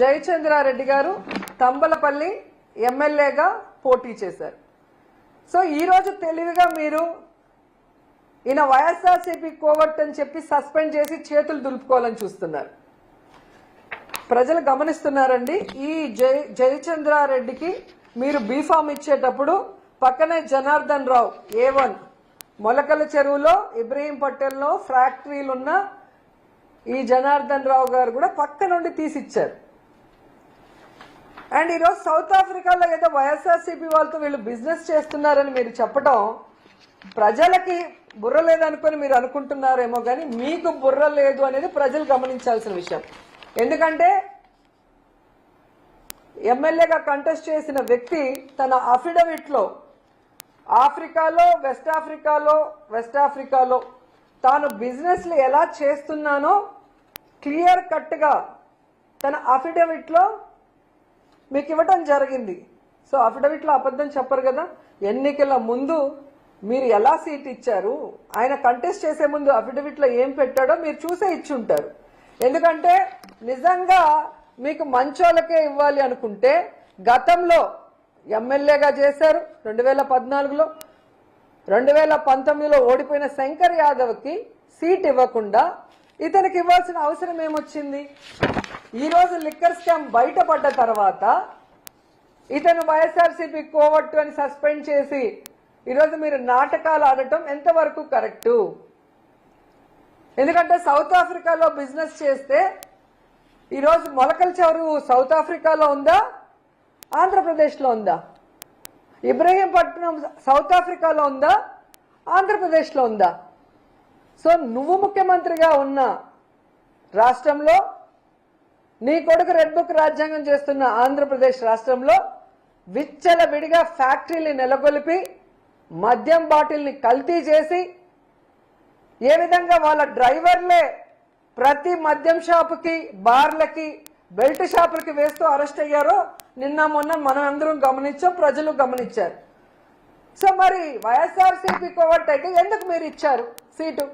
జయచంద్రారెడ్డి గారు తంబలపల్లి ఎమ్మెల్యేగా పోటీ చేశారు. సో ఈరోజు తెలివిగా మీరు ఈయన వైఎస్ఆర్సీపీ కోవట్ అని చెప్పి సస్పెండ్ చేసి చేతులు దులుపుకోవాలని చూస్తున్నారు. ప్రజలు గమనిస్తున్నారండి ఈ జై జయచంద్రారెడ్డికి మీరు బీఫామ్ ఇచ్చేటప్పుడు పక్కనే జనార్దన్ రావు ఏ వన్ మొలకల చెరువులో ఇబ్రహీం పటేల్లో ఫ్యాక్టరీలు ఉన్న ఈ జనార్దన్ రావు గారు కూడా పక్క నుండి తీసిచ్చారు. అండ్ ఈరోజు సౌత్ ఆఫ్రికాలో ఏదో వైఎస్ఆర్సీపీ వాళ్ళతో వీళ్ళు బిజినెస్ చేస్తున్నారని మీరు చెప్పడం ప్రజలకి బుర్ర లేదనుకొని మీరు అనుకుంటున్నారేమో కానీ మీకు బుర్ర లేదు అనేది ప్రజలు గమనించాల్సిన విషయం. ఎందుకంటే ఎమ్మెల్యేగా కంటెస్ట్ చేసిన వ్యక్తి తన అఫిడవిట్లో ఆఫ్రికాలో వెస్ట్ ఆఫ్రికాలో వెస్ట్ ఆఫ్రికాలో తాను బిజినెస్లు ఎలా చేస్తున్నానో క్లియర్ కట్గా తన అఫిడవిట్లో మీకు ఇవ్వటం జరిగింది. సో అఫిడవిట్లో అబద్ధం చెప్పరు కదా? ఎన్నికల ముందు మీరు ఎలా సీట్ ఇచ్చారు? ఆయన కంటెస్ట్ చేసే ముందు అఫిడవిట్లో ఏం పెట్టాడో మీరు చూసే ఇచ్చి ఉంటారు ఎందుకంటే నిజంగా మీకు మంచోళ్ళకే ఇవ్వాలి అనుకుంటే గతంలో ఎమ్మెల్యేగా చేశారు రెండు వేల పద్నాలుగులో. రెండు వేల పంతొమ్మిదిలో ఓడిపోయిన శంకర్ యాదవ్కి సీట్ ఇవ్వకుండా ఇతనికి ఇవ్వాల్సిన అవసరం ఏమొచ్చింది? ఈరోజు లిక్కర్ స్కామ్ బయటపడ్డ తర్వాత ఇతను వైఎస్ఆర్సీపీ కోవట్టు అని సస్పెండ్ చేసి ఈరోజు మీరు నాటకాలు ఆడటం ఎంతవరకు కరెక్టు? ఎందుకంటే సౌత్ ఆఫ్రికాలో బిజినెస్ చేస్తే ఈరోజు మొలకల చౌరు సౌత్ ఆఫ్రికాలో ఉందా? ఆంధ్రప్రదేశ్లో ఉందా? ఇబ్రహీంపట్నం సౌత్ ఆఫ్రికాలో ఉందా? ఆంధ్రప్రదేశ్లో ఉందా? సో నువ్వు ముఖ్యమంత్రిగా ఉన్న రాష్ట్రంలో నీ కొడుకు రెడ్ బుక్ రాజ్యాంగం చేస్తున్న ఆంధ్రప్రదేశ్ రాష్ట్రంలో విచ్చల విడిగా ఫ్యాక్టరీని నెలకొల్పి మద్యం బాటిల్ని కల్తీ చేసి ఏ విధంగా వాళ్ళ డ్రైవర్లే ప్రతి మద్యం షాపుకి బార్లకి బెల్ట్ షాపులకి వేస్తూ అరెస్ట్ అయ్యారో నిన్న మొన్న మనం అందరం గమనించాం ప్రజలు గమనించారు. సో మరి వైఎస్ఆర్సీపీ కోవట్ అయితే ఎందుకు మీరు ఇచ్చారు సీటు?